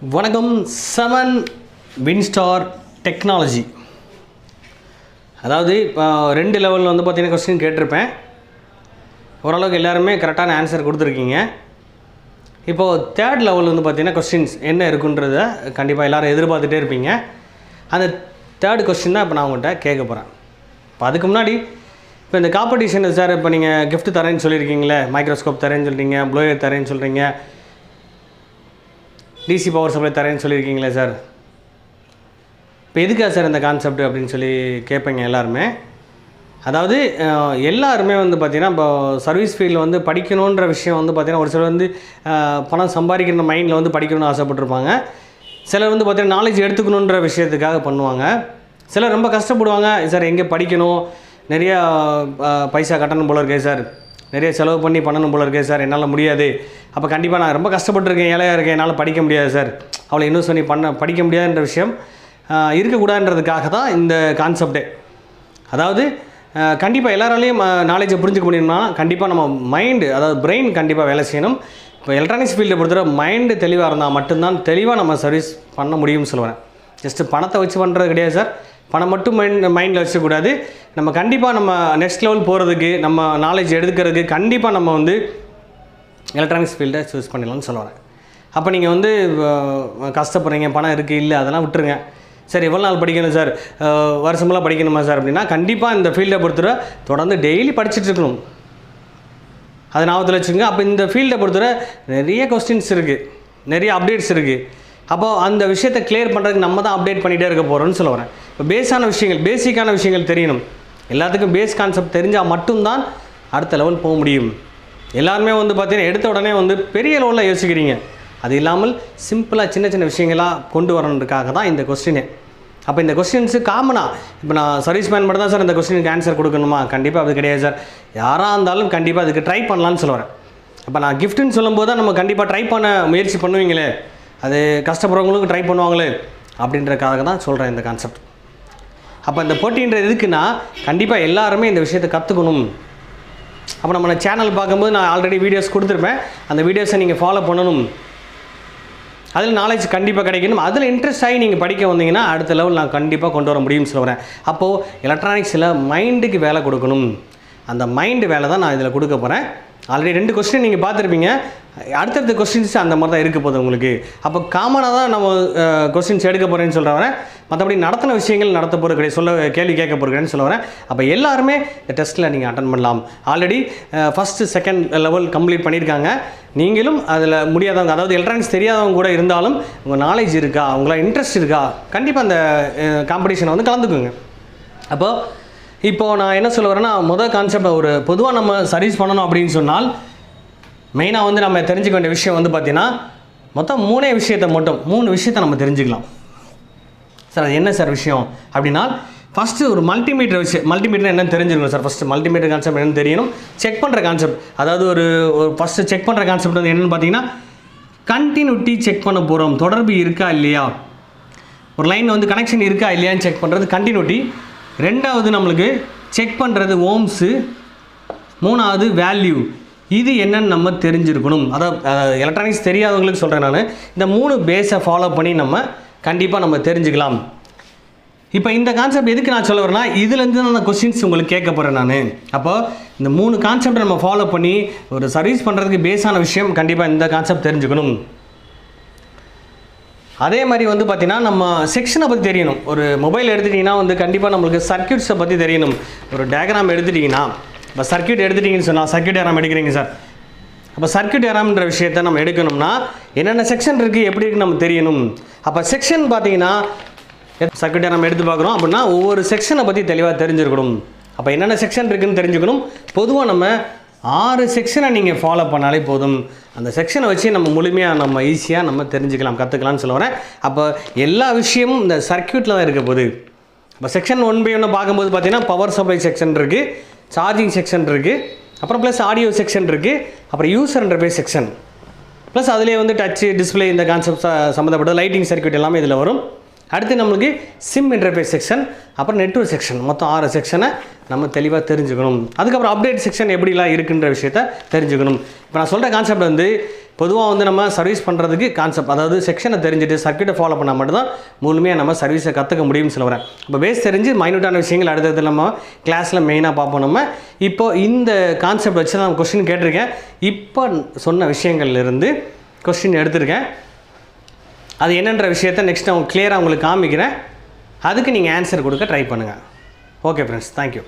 வணக்கம் seven Winstar technology அதாவது இப்போ ரெண்டு லெவலில் வந்து பார்த்திங்கன்னா கொஸ்டின் கேட்டிருப்பேன். ஓரளவுக்கு எல்லாருமே கரெக்டான ஆன்சர் கொடுத்துருக்கீங்க. இப்போது தேர்ட் லெவல் வந்து பார்த்தீங்கன்னா கொஸ்டின்ஸ் என்ன இருக்குன்றத கண்டிப்பாக எல்லாரும் எதிர்பார்த்துட்டே இருப்பீங்க. அந்த தேர்ட் கொஸ்டின் தான் இப்போ நான் உங்கள்கிட்ட கேட்க போகிறேன் இப்போ அதுக்கு முன்னாடி இப்போ இந்த காம்படிஷன் சார் இப்போ நீங்கள் கிஃப்ட் தரேன்னு சொல்லியிருக்கீங்களே மைக்ரோஸ்கோப் தரேன்னு சொல்கிறீங்க ப்ளோயர் தரேன்னு சொல்கிறீங்க டிசி பவர் சப்ளை தரேன்னு சொல்லியிருக்கீங்களே சார்? இப்போ எதுக்கா சார் இந்த கான்செப்ட் அப்படின்னு சொல்லி கேட்பீங்க எல்லாருமே? அதாவது எல்லாருமே வந்து பார்த்திங்கன்னா இப்போ சர்வீஸ் ஃபீல்டில் வந்து படிக்கணுன்ற விஷயம் வந்து பார்த்திங்கன்னா ஒரு சிலர் வந்து பணம் சம்பாதிக்கிற மைண்டில் வந்து படிக்கணும்னு ஆசைப்பட்டிருப்பாங்க. சிலர் வந்து பார்த்திங்கன்னா நாலேஜ் எடுத்துக்கணுன்ற விஷயத்துக்காக பண்ணுவாங்க. சிலர் ரொம்ப கஷ்டப்படுவாங்க சார் எங்கே படிக்கணும்? நிறையா பைசா கட்டணும் போல இருக்கே சார். நிறைய செலவு பண்ணி பண்ணணும் போல இருக்கே சார். என்னால் முடியாது. அப்போ கண்டிப்பாக நான் ரொம்ப கஷ்டப்பட்டுருக்கேன் ஏழையாக இருக்கேன். என்னால் படிக்க முடியாது சார். அவளை இன்வெஸ்ட் பண்ணி பண்ண படிக்க முடியாதுன்ற விஷயம் இருக்கக்கூடாதுன்றதுக்காக தான் இந்த கான்செப்டே அதாவது கண்டிப்பாக எல்லாராலையும் நாலேஜை புரிஞ்சுக்க முடியும்னா கண்டிப்பாக நம்ம மைண்டு அதாவது பிரெயின் கண்டிப்பாக வேலை செய்யணும். இப்போ எலக்ட்ரானிக்ஸ் ஃபீல்டை பொறுத்தவரை மைண்டு தெளிவாக இருந்தால் மட்டும்தான் தெளிவாக நம்ம சர்வீஸ் பண்ண முடியும்னு சொல்லுவேன். ஜஸ்ட்டு பணத்தை வச்சு பண்ணுறது கிடையாது சார். பணம் மட்டும் மைண்ட் மைண்டில் வச்சுக்கூடாது நம்ம கண்டிப்பாக நம்ம நெக்ஸ்ட் லெவல் போகிறதுக்கு நம்ம நாலேஜ் எடுக்கிறதுக்கு கண்டிப்பாக நம்ம வந்து எலக்ட்ரானிக்ஸ் ஃபீல்டை சூஸ் பண்ணிடலாம்னு சொல்ல வரேன். அப்போ நீங்கள் வந்து கஷ்டப்படுறீங்க பணம் இருக்குது இல்லை அதெல்லாம் விட்டுருங்க. சார் எவ்வளோ நாள் படிக்கணும் சார்? வருஷமெல்லாம் படிக்கணுமா சார் அப்படின்னா கண்டிப்பாக இந்த ஃபீல்டை பொறுத்தவரை தொடர்ந்து டெய்லி படிச்சுட்டு இருக்கணும். அதை ஞாபகத்தில் வச்சுக்கோங்க அப்போ இந்த ஃபீல்டை பொறுத்தவரை நிறைய கொஸ்டின்ஸ் இருக்குது நிறைய அப்டேட்ஸ் இருக்குது அப்போது அந்த விஷயத்தை கிளியர் பண்ணுறதுக்கு நம்ம தான் அப்டேட் பண்ணிகிட்டே இருக்க போகிறோம்னு சொல்ல வரேன். இப்போ பேஸான விஷயங்கள் பேசிக்கான விஷயங்கள் தெரியணும். எல்லாத்துக்கும் பேஸ் கான்செப்ட் தெரிஞ்சால் மட்டும்தான் அடுத்த லெவல் போக முடியும். எல்லாருமே வந்து பார்த்தீங்கன்னா எடுத்த உடனே வந்து பெரிய லெவலில் யோசிக்கிறீங்க. அது இல்லாமல் சிம்பிளாக சின்ன சின்ன விஷயங்களாக கொண்டு வரணுன்றதுக்காக தான் இந்த கொஸ்டினே அப்போ இந்த கொஸ்டின்ஸு காமனாக இப்போ நான் சர்வீஸ் மேன் மட்டும் தான் சார் இந்த கொஸ்டினுக்கு ஆன்சர் கொடுக்கணுமா? கண்டிப்பாக அது கிடையாது சார் யாராக இருந்தாலும் கண்டிப்பாக அதுக்கு ட்ரை பண்ணலான்னு சொல்லுவேன் அப்போ நான் கிஃப்ட்டுன்னு சொல்லும்போது தான் நம்ம கண்டிப்பாக ட்ரை பண்ண முயற்சி பண்ணுவீங்களே. அது கஷ்டப்படுறவங்களுக்கும் ட்ரை பண்ணுவாங்களே அப்படின்றக்காக தான் சொல்கிறேன் இந்த கான்செப்ட் அப்போ இந்த போட்டின்றது எதுக்குன்னா கண்டிப்பாக எல்லாருமே இந்த விஷயத்தை கற்றுக்கணும் அப்போ நம்ம சேனல் பார்க்கும்போது நான் ஆல்ரெடி வீடியோஸ் கொடுத்துருப்பேன். அந்த வீடியோஸை நீங்கள் ஃபாலோ பண்ணணும். அதில் நாலேஜ் கண்டிப்பாக கிடைக்கணும். அதில் இன்ட்ரெஸ்ட் ஆகி நீங்கள் படிக்க வந்தீங்கன்னா அடுத்த லெவல் நான் கண்டிப்பாக கொண்டு வர முடியும்னு சொல்கிறேன் அப்போது எலக்ட்ரானிக்ஸில் மைண்டுக்கு வேலை கொடுக்கணும். அந்த மைண்டு வேலை தான் நான் இதில் கொடுக்க போகிறேன் ஆல்ரெடி ரெண்டு கொஸ்டின் நீங்கள் பார்த்துருப்பீங்க. அடுத்தடுத்த கொஸ்டின்ஸ் அந்த மாதிரி தான் இருக்க போகுது உங்களுக்கு. அப்போ காமனாக தான் நம்ம கொஸ்டின்ஸ் எடுக்க போகிறேன்னு சொல்கிறேன் மற்றபடி நடத்தின விஷயங்கள் நடத்த போகிற கிடையாது. சொல்ல கேள்வி கேட்க போகிறேன்னு சொல்ல வரேன். அப்போ எல்லாருமே இந்த டெஸ்ட்டில் நீங்கள் அட்டன் பண்ணலாம். Already first second level complete பண்ணியிருக்காங்க. நீங்களும் அதில் முடியாதவங்க அதாவது எலக்ட்ரானிக்ஸ் தெரியாதவங்க கூட இருந்தாலும் உங்கள் நாலேஜ் இருக்கா? உங்களால் இன்ட்ரெஸ்ட் இருக்கா? கண்டிப்பாக அந்த காம்படிஷனை வந்து கலந்துக்குங்க. அப்போது இப்போது நான் என்ன சொல்ல வரேன்னா முதல் கான்செப்ட் ஒரு பொதுவாக நம்ம சர்வீஸ் பண்ணணும் அப்படின்னு சொன்னால் மெயினாக வந்து நம்ம தெரிஞ்சுக்க வேண்டிய விஷயம் வந்து பார்த்தீங்கன்னா மொத்தம் மூணே விஷயத்தை மட்டும் மூணு விஷயத்தை நம்ம தெரிஞ்சுக்கலாம். சார் அது என்ன சார் விஷயம்? அப்படின்னா ஃபஸ்ட்டு ஒரு மல்டிமீட்டர் விஷயம் மல்டிமீட்டர் என்னன்னு தெரிஞ்சிருக்கணும் சார் ஃபஸ்ட்டு மல்டிமீட்டர் கான்செப்ட் என்னன்னு தெரியணும். செக் பண்ணுற கான்செப்ட் அதாவது ஒரு ஒரு ஃபஸ்ட்டு செக் பண்ணுற கான்செப்ட் வந்து என்னென்னு பார்த்தீங்கன்னா கண்டினியூட்டி செக் பண்ண போகிறோம் தொடர்பு இருக்கா இல்லையா? ஒரு லைன் வந்து கனெக்ஷன் இருக்கா இல்லையான்னு செக் பண்ணுறது கண்டினியூட்டி ரெண்டாவது நம்மளுக்கு செக் பண்ணுறது ஓம்ஸு மூணாவது வேல்யூ இது என்னன்னு நம்ம தெரிஞ்சிருக்கணும். அதாவது எலக்ட்ரானிக்ஸ் தெரியாதவங்களுக்கு சொல்கிறேன் நான். இந்த மூணு பேஸை ஃபாலோ பண்ணி நம்ம கண்டிப்பாக நம்ம தெரிஞ்சுக்கலாம். இப்போ இந்த கான்செப்ட் எதுக்கு நான் சொல்ல வரேன்னா இதுலேருந்து நான் கொஸ்டின்ஸ் உங்களுக்கு கேட்க போகிறேன் நான். அப்போ இந்த மூணு கான்செப்டை நம்ம ஃபாலோ பண்ணி ஒரு சர்வீஸ் பண்ணுறதுக்கு பேஸான விஷயம் கண்டிப்பாக இந்த கான்செப்ட் தெரிஞ்சுக்கணும். அதே மாதிரி வந்து பார்த்தீங்கன்னா நம்ம செக்ஷனை பற்றி தெரியணும். ஒரு மொபைல் எடுத்துட்டிங்கன்னா வந்து கண்டிப்பாக நம்மளுக்கு சர்க்யூட்ஸை பற்றி தெரியணும். ஒரு டயக்ராம் எடுத்துட்டிங்கன்னா இப்போ சர்க்யூட் எடுத்துட்டிங்கன்னு சொன்னால் சர்க்யூட் டயக்ராம் எடுக்கிறீங்க சார். அப்போ சர்க்யூட் டயக்ராம்ன்ற விஷயத்தை நம்ம எடுக்கணும்னா என்னென்ன செக்ஷன் இருக்குது எப்படி இருக்குன்னு நம்ம தெரியணும். அப்போ செக்ஷன் பார்த்தீங்கன்னா சர்க்கியூட் டயக்ராம் எடுத்து பார்க்குறோம் அப்படின்னா ஒவ்வொரு செக்ஷனை பற்றி தெளிவாக தெரிஞ்சிருக்கணும். அப்போ என்னென்ன செக்ஷன் இருக்குதுன்னு தெரிஞ்சுக்கணும். பொதுவாக நம்ம ஆறு செக்ஷனை நீங்கள் ஃபாலோ பண்ணாலே போதும். அந்த செக்ஷனை வச்சு நம்ம முழுமையாக நம்ம ஈஸியாக நம்ம தெரிஞ்சுக்கலாம் கற்றுக்கலாம்னு சொல்ல வரேன். அப்போ எல்லா விஷயமும் இந்த சர்க்யூட்டில் தான் இருக்க போகுது. இப்போ செக்ஷன் ஒன் பை ஒன்று பார்க்கும்போது பார்த்தீங்கன்னா பவர் சப்ளை செக்ஷன் இருக்குது சார்ஜிங் செக்ஷன் இருக்குது அப்புறம் ப்ளஸ் ஆடியோ செக்ஷன் இருக்குது அப்புறம் யூசர் இன்டர்ஃபேஸ் செக்ஷன் ப்ளஸ் அதுலேயே வந்து டச்சு டிஸ்ப்ளே இந்த கான்செப்ட் சம்மந்தப்பட்ட லைட்டிங் சர்க்யூட் எல்லாமே இதில் வரும். அடுத்து நம்மளுக்கு சிம் இன்டர்ஃபேஸ் செக்ஷன் அப்புறம் நெட்வொர்க் செக்ஷன் மொத்தம் ஆறு செக்ஷனை நம்ம தெளிவாக தெரிஞ்சுக்கணும். அதுக்கப்புறம் அப்டேட் செக்ஷன் எப்படிலாம் இருக்குன்ற விஷயத்த தெரிஞ்சுக்கணும். இப்போ நான் சொல்கிற கான்செப்ட் வந்து பொதுவாக வந்து நம்ம சர்வீஸ் பண்ணுறதுக்கு கான்செப்ட் அதாவது செக்ஷனை தெரிஞ்சுட்டு சர்க்கியூட்டை ஃபாலோ பண்ணால் மட்டும்தான் முழுமையாக நம்ம சர்வீஸை கற்றுக்க முடியும்னு சொல்லுவேன் இப்போ பேஸ் தெரிஞ்சு மைனூட்டான விஷயங்கள் அடுத்தது நம்ம கிளாஸில் மெயினாக பார்ப்போம் நம்ம. இப்போ இந்த கான்செப்ட் வச்சு நான் கொஸ்டின் கேட்டிருக்கேன். இப்போ சொன்ன விஷயங்கள்லேருந்து கொஸ்டின் எடுத்திருக்கேன். அது என்னன்ற விஷயத்தை நெக்ஸ்ட் அவங்க கிளியராக உங்களுக்கு காமிக்கிறேன். அதுக்கு நீங்கள் ஆன்சர் கொடுக்க ட்ரை பண்ணுங்கள் ஓகே ஃப்ரெண்ட்ஸ் தேங்க்யூ